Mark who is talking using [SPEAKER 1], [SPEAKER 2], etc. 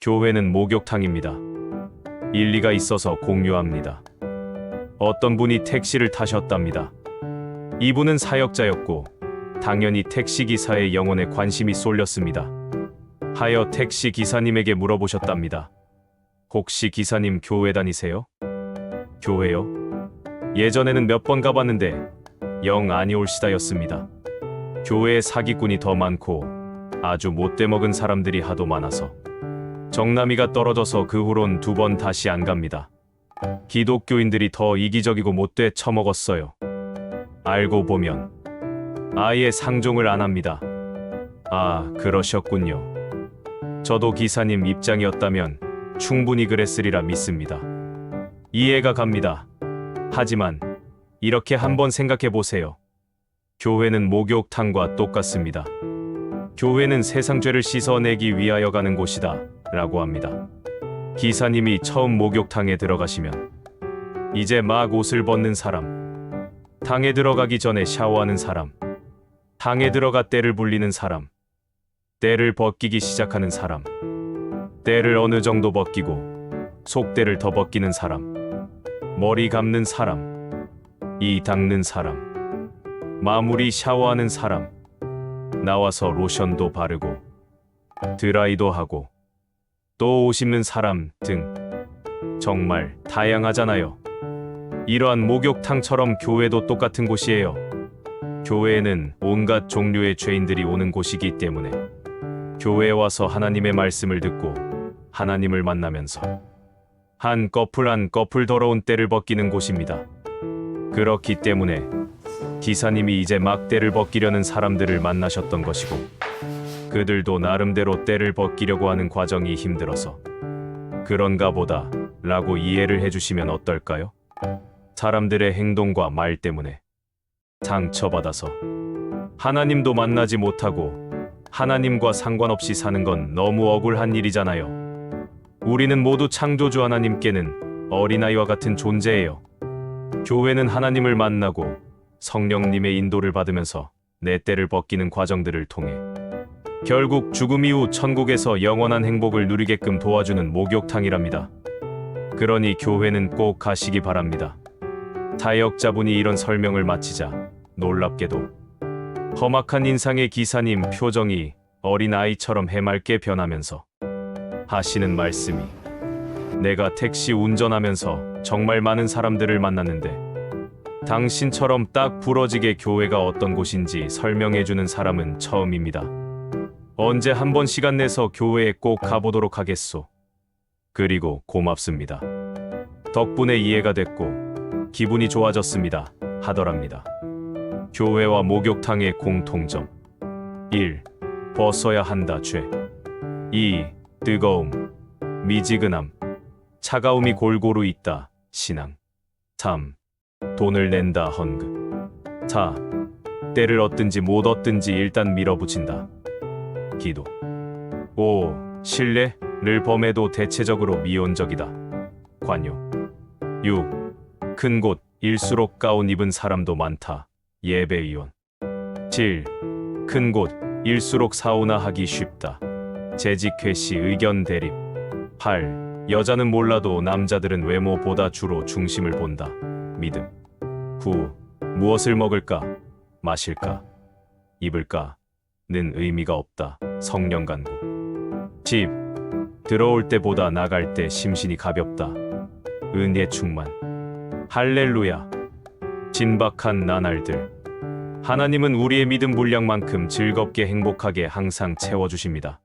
[SPEAKER 1] 교회는 목욕탕입니다. 일리가 있어서 공유합니다. 어떤 분이 택시를 타셨답니다. 이분은 사역자였고 당연히 택시 기사의 영혼에 관심이 쏠렸습니다. 하여 택시 기사님에게 물어보셨답니다. 혹시 기사님 교회 다니세요? 교회요? 예전에는 몇 번 가봤는데 영 아니올시다였습니다. 교회에 사기꾼이 더 많고 아주 못돼 먹은 사람들이 하도 많아서 정남이가 떨어져서 그 후론 두 번 다시 안 갑니다. 기독교인들이 더 이기적이고 못돼 처먹었어요. 알고 보면 아예 상종을 안 합니다. 아, 그러셨군요. 저도 기사님 입장이었다면 충분히 그랬으리라 믿습니다. 이해가 갑니다. 하지만 이렇게 한번 생각해 보세요. 교회는 목욕탕과 똑같습니다. 교회는 세상 죄를 씻어내기 위하여 가는 곳이다. 라고 합니다. 기사님이 처음 목욕탕에 들어가시면 이제 막 옷을 벗는 사람, 탕에 들어가기 전에 샤워하는 사람, 탕에 들어가 때를 불리는 사람, 때를 벗기기 시작하는 사람, 때를 어느 정도 벗기고 속때를 더 벗기는 사람, 머리 감는 사람, 이 닦는 사람, 마무리 샤워하는 사람, 나와서 로션도 바르고 드라이도 하고 또 옷 입는 사람 등 정말 다양하잖아요. 이러한 목욕탕처럼 교회도 똑같은 곳이에요. 교회에는 온갖 종류의 죄인들이 오는 곳이기 때문에 교회에 와서 하나님의 말씀을 듣고 하나님을 만나면서 한 꺼풀 한 꺼풀 더러운 때를 벗기는 곳입니다. 그렇기 때문에 기사님이 이제 막 때를 벗기려는 사람들을 만나셨던 것이고 그들도 나름대로 때를 벗기려고 하는 과정이 힘들어서 그런가 보다 라고 이해를 해주시면 어떨까요? 사람들의 행동과 말 때문에 상처받아서 하나님도 만나지 못하고 하나님과 상관없이 사는 건 너무 억울한 일이잖아요. 우리는 모두 창조주 하나님께는 어린아이와 같은 존재예요. 교회는 하나님을 만나고 성령님의 인도를 받으면서 내 때를 벗기는 과정들을 통해 결국 죽음 이후 천국에서 영원한 행복을 누리게끔 도와주는 목욕탕이랍니다. 그러니 교회는 꼭 가시기 바랍니다. 사역자분이 이런 설명을 마치자 놀랍게도 험악한 인상의 기사님 표정이 어린 아이처럼 해맑게 변하면서 하시는 말씀이 내가 택시 운전하면서 정말 많은 사람들을 만났는데 당신처럼 딱 부러지게 교회가 어떤 곳인지 설명해주는 사람은 처음입니다. 언제 한 번 시간 내서 교회에 꼭 가보도록 하겠소. 그리고 고맙습니다. 덕분에 이해가 됐고 기분이 좋아졌습니다. 하더랍니다. 교회와 목욕탕의 공통점 1. 벗어야 한다 죄 2. 뜨거움 미지근함 차가움이 골고루 있다 신앙 3. 돈을 낸다 헌금 4. 때를 얻든지 못 얻든지 일단 밀어붙인다 기도 5. 신뢰를 범해도 대체적으로 미온적이다 관용 6. 큰 곳 일수록 가운 입은 사람도 많다 예배위원 7. 큰 곳 일수록 사우나 하기 쉽다 재직 회시 의견 대립 8. 여자는 몰라도 남자들은 외모보다 주로 중심을 본다 믿음 9. 무엇을 먹을까 마실까 입을까 는 의미가 없다. 성령 간구. 10. 들어올 때보다 나갈 때 심신이 가볍다. 은혜 충만. 할렐루야. 진박한 나날들. 하나님은 우리의 믿음 분량만큼 즐겁게 행복하게 항상 채워주십니다.